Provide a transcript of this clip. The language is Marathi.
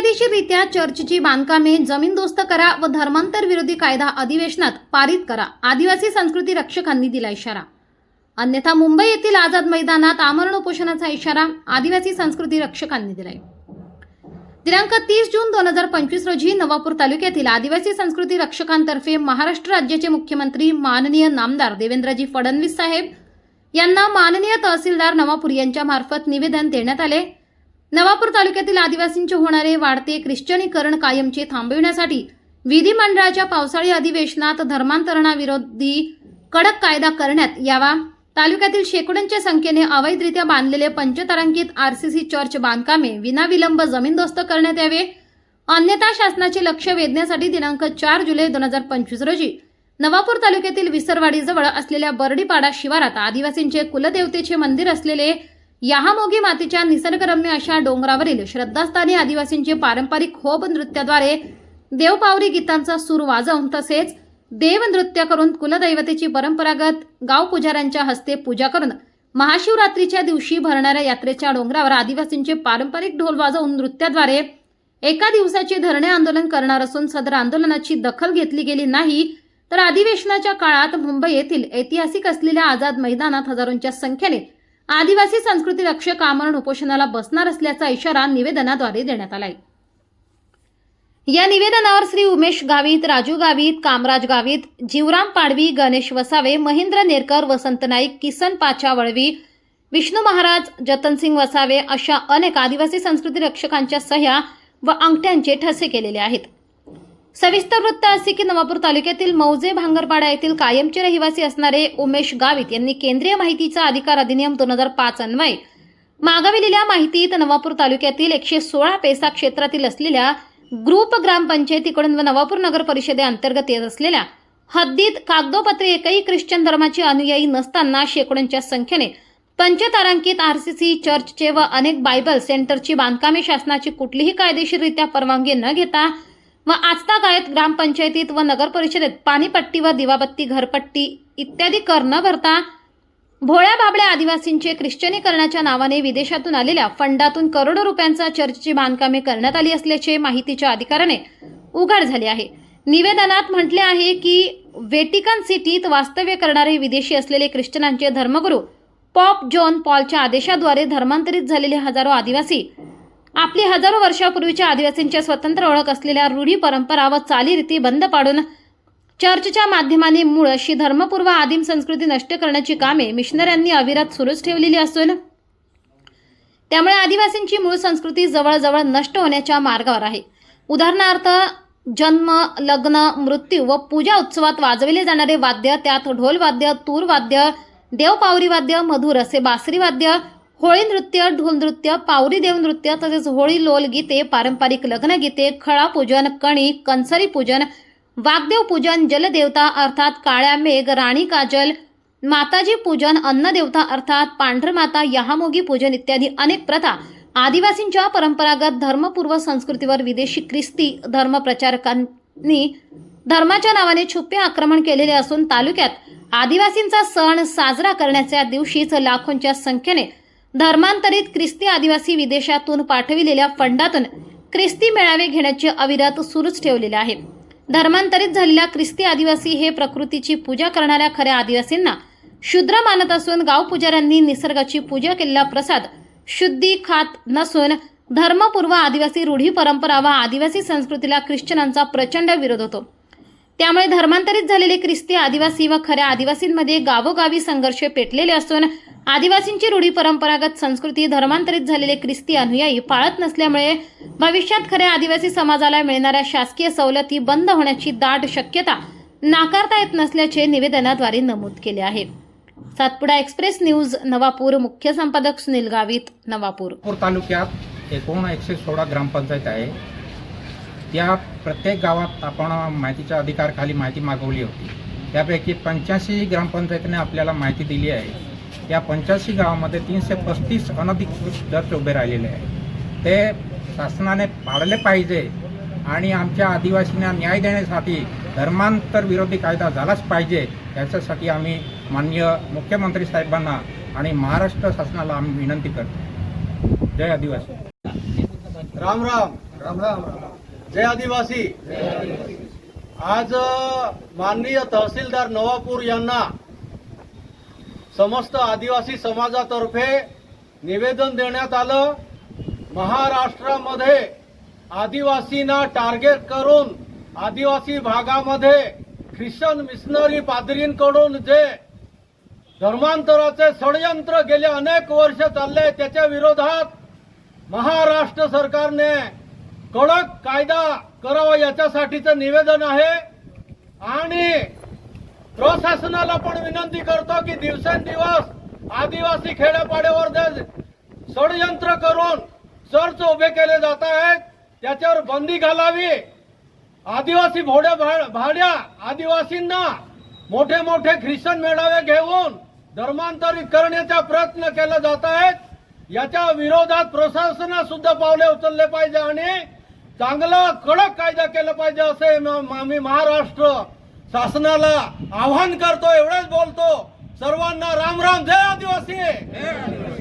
बेकायदेशीररित्या चर्चची बांधकामे जमीनदोस्त करा व धर्मांतर विरोधी कायदा अधिवेशनात पारित करा. आदिवासी संस्कृती रक्षकांनी दिला इशारा. अन्यथा मुंबई येथील आझाद मैदानात आमरण उपोषणाचा इशारा आदिवासी संस्कृती रक्षकांनी दिलाय. दिनांक तीस जून दोन हजार पंचवीस रोजी नवापूर तालुक्यातील आदिवासी संस्कृती रक्षकांतर्फे महाराष्ट्र राज्याचे मुख्यमंत्री माननीय नामदार देवेंद्रजी फडणवीस साहेब यांना माननीय तहसीलदार नवापूर यांच्या मार्फत निवेदन देण्यात आले. नवापूर तालुक्यातील आदिवासींचे होणारे वाढते ख्रिश्चनीकरण कायमचे थांबविण्यासाठी विधिमंडळाच्या पावसाळी अधिवेशनात धर्मांतरणाविरोधी कडक कायदा करण्यात यावा. तालुक्यातील शेकडोंच्या संख्येने अवैधरित्या बांधलेले पंचतारांकित आरसीसी चर्च बांधकामे विनाविलंब जमीनदोस्त करण्यात यावे. अन्यथा शासनाचे लक्ष वेधण्यासाठी दिनांक चार जुलै दोन हजार पंचवीस रोजी नवापूर तालुक्यातील विसरवाडीजवळ असलेल्या बर्डीपाडा शिवारात आदिवासींचे कुलदेवतेचे मंदिर असलेले याहामोगी मातीच्या निसर्गरम्य अशा डोंगरावरील श्रद्धास्थानी आदिवासींचे पारंपरिक होब नृत्याद्वारे देवपावरी गीतांचा सूर वाजवून तसेच देव नृत्य करून कुलदैवतेची परंपरागत गाव पुजाऱ्यांच्या हस्ते पूजा करून महाशिवरात्रीच्या दिवशी भरणाऱ्या यात्रेच्या डोंगरावर आदिवासींचे पारंपरिक ढोल वाजवून नृत्याद्वारे एका दिवसाचे धरणे आंदोलन करणार असून सदर आंदोलनाची दखल घेतली गेली नाही तर अधिवेशनाच्या काळात मुंबई येथील ऐतिहासिक असलेल्या आझाद मैदानात हजारोंच्या संख्येने आदिवासी संस्कृती रक्षक आमरण उपोषणाला बसणार असल्याचा इशारा निवेदनाद्वारे देण्यात आलाय. या निवेदनावर श्री उमेश गावित राजू गावित कामराज गावित जीवराम पाडवी गणेश वसावे महेंद्र नेरकर वसंत नाईक किसन पाचा वळवी विष्णू महाराज जतनसिंग वसावे अशा अनेक आदिवासी संस्कृती रक्षकांच्या सह्या व अंगठ्यांचे ठसे केलेले आहेत. सविस्तर वृत्त असे की नवापूर तालुक्यातील मौजे भांगरपाडा येथील कायमचे रहिवासी असणारे उमेश गावित यांनी केंद्रीय माहितीचा अधिकार अधिनियम दोन हजार पाच अन्वये मागविलेल्या माहितीत नवापूर तालुक्यातील एकशे सोळा पेसा क्षेत्रातील असलेल्या ग्रुप ग्रामपंचायतीकडून व नवापूर नगर परिषदेअंतर्गत येत असलेल्या हद्दीत कागदोपत्री एकही ख्रिश्चन धर्माचे अनुयायी नसताना शेकडोंच्या संख्येने पंचतारांकित आरसीसी चर्चचे व अनेक बायबल सेंटरची बांधकामे शासनाची कुठलीही कायदेशीररित्या परवानगी न घेता व आजता गायत ग्रामपंचायतीत व नगर परिषदेत पाणीपट्टी व दिवाबत्ती घरपट्टी इत्यादी कर न भरता भोळ्या बाबळ्या आदिवासींचे ख्रिश्चनीकरणाच्या नावाने विदेशातून आलेल्या फंडातून करोडो रुपयांचा चर्चची बांधकामे करण्यात आली असल्याचे माहितीच्या अधिकाराने उघड झाले आहे. निवेदनात म्हटले आहे की वेटिकन सिटीत वास्तव्य करणारे विदेशी असलेले ख्रिश्चनांचे धर्मगुरू पॉप जॉन पॉलच्या आदेशाद्वारे धर्मांतरित झालेले हजारो आदिवासी आपली हजारो वर्षापूर्वीच्या आदिवासींच्या स्वतंत्र ओळख असलेल्या रूढी परंपरा व चालीरीती बंद पाडून चर्चच्या माध्यमाने मूळ अशी धर्मपूर्व आदिम संस्कृती नष्ट करण्याची कामे मिशनऱ्यांनी अविरत सुरूच ठेवलेली असून त्यामुळे आदिवासींची मूळ संस्कृती जवळजवळ नष्ट होण्याच्या मार्गावर आहे. उदाहरणार्थ जन्म लग्न मृत्यू व पूजा उत्सवात वाजविले जाणारे वाद्य त्यात ढोल वाद्य तूर वाद्य देवपावरी वाद्य मधुर असे बासरी वाद्य होळी नृत्य ढोल नृत्य पावरी देव नृत्य तसेच होळी लोल गीते पारंपरिक लग्नगीते खळा पूजन कणी कंसरी पूजन वाग्देव पूजन जलदेवता अर्थात काळ्या मेघ राणी काजल माताजी पूजन अन्नदेवता अर्थात पांढरमाता यहामोगी पूजन इत्यादी अनेक प्रथा आदिवासींच्या परंपरागत धर्मपूर्व संस्कृतीवर विदेशी ख्रिस्ती धर्मप्रचारकांनी धर्माच्या नावाने छुपे आक्रमण केलेले असून तालुक्यात आदिवासींचा सण साजरा करण्याच्या दिवशीच लाखोंच्या संख्येने धर्मांतरित ख्रिस्ती आदिवासी विदेशातून पाठविलेल्या फंडातून ख्रिस्ती मेळावे घेण्याचे अविरत सुरूच ठेवलेले आहे. धर्मांतरित झालेल्या ख्रिस्ती आदिवासी हे प्रकृतीची पूजा करणाऱ्या खऱ्या आदिवासींना शूद्र मानत असून गाव पुजाऱ्यांनी निसर्गाची पूजा केलेला प्रसाद शुद्धी खात नसून धर्मपूर्व आदिवासी रूढी परंपरा व आदिवासी संस्कृतीला ख्रिश्चनांचा प्रचंड विरोध होतो. त्यामुळे धर्मांतरित झालेले ख्रिस्ती आदिवासी व खऱ्या आदिवासींमध्ये गावोगावी संघर्ष पेटलेले असून आदिवासींची रूढी परंपरागत संस्कृती धर्मांतरित झालेले ख्रिस्ती अनुयायी पाळत नसल्यामुळे भविष्यात खऱ्या आदिवासी समाजाला मिळणाऱ्या शासकीय सवलती बंद होण्याची दाट शक्यता नाकारता येत नसल्याचे निवेदनाद्वारे नमूद केले आहे. Satpuda express news Navapur. मुख्य संपादक सुनील गावित नवापूर. तालुक्यात एकूण एकशे सोळा ग्रामपंचायत आहे. त्या प्रत्येक गावात आपण माहितीच्या अधिकारखाली माहिती मागवली होती. त्यापैकी पंच्याऐंशी ग्रामपंचायतीने आपल्याला माहिती दिली आहे. या पंच्याऐंशी गावामध्ये तीनशे पस्तीस अनधिकृत चर्च उभे राहिलेले आहे ते शासनाने पाळले पाहिजे आणि आमच्या आदिवासींना न्याय देण्यासाठी धर्मांतर विरोधी कायदा झालाच पाहिजे याच्यासाठी आम्ही माननीय मुख्यमंत्री साहेबांना आणि महाराष्ट्र शासनाला आम्ही विनंती करतो. जय आदिवासी. राम राम. राम राम. जय आदिवासी. आज माननीय तहसीलदार नवापूर यांना समस्त आदिवासी समाजातर्फे निवेदन देण्यात आलं. महाराष्ट्रामध्ये आदिवासींना टार्गेट करून आदिवासी भागामध्ये ख्रिश्चन मिशनरी पादरींकडून जे धर्मांतराचे षडयंत्र गेले अनेक वर्ष चालले त्याच्या विरोधात महाराष्ट्र सरकारने कडक कायदा करावा याच्यासाठीचं निवेदन आहे. आणि प्रशासनाला पण विनंती करतो की दिवसेंदिवस आदिवासी खेड्यापाड्यावर जे षडयंत्र करून चर्च उभे केले जात आहेत त्याच्यावर बंदी घालावी. आदिवासी भोड्या भा- भाड्या आदिवासींना मोठे मोठे ख्रिश्चन मेळावे घेऊन धर्मांतरित करण्याचा प्रयत्न केला जात आहेत. याच्या विरोधात प्रशासना सुद्धा पावले उचलले पाहिजे आणि चांगला कडक कायदा केला पाहिजे असे आम्ही महाराष्ट्र शासनाला आव्हान करतो एवढेच बोलतो. सर्वांना राम राम जय आदिवासी.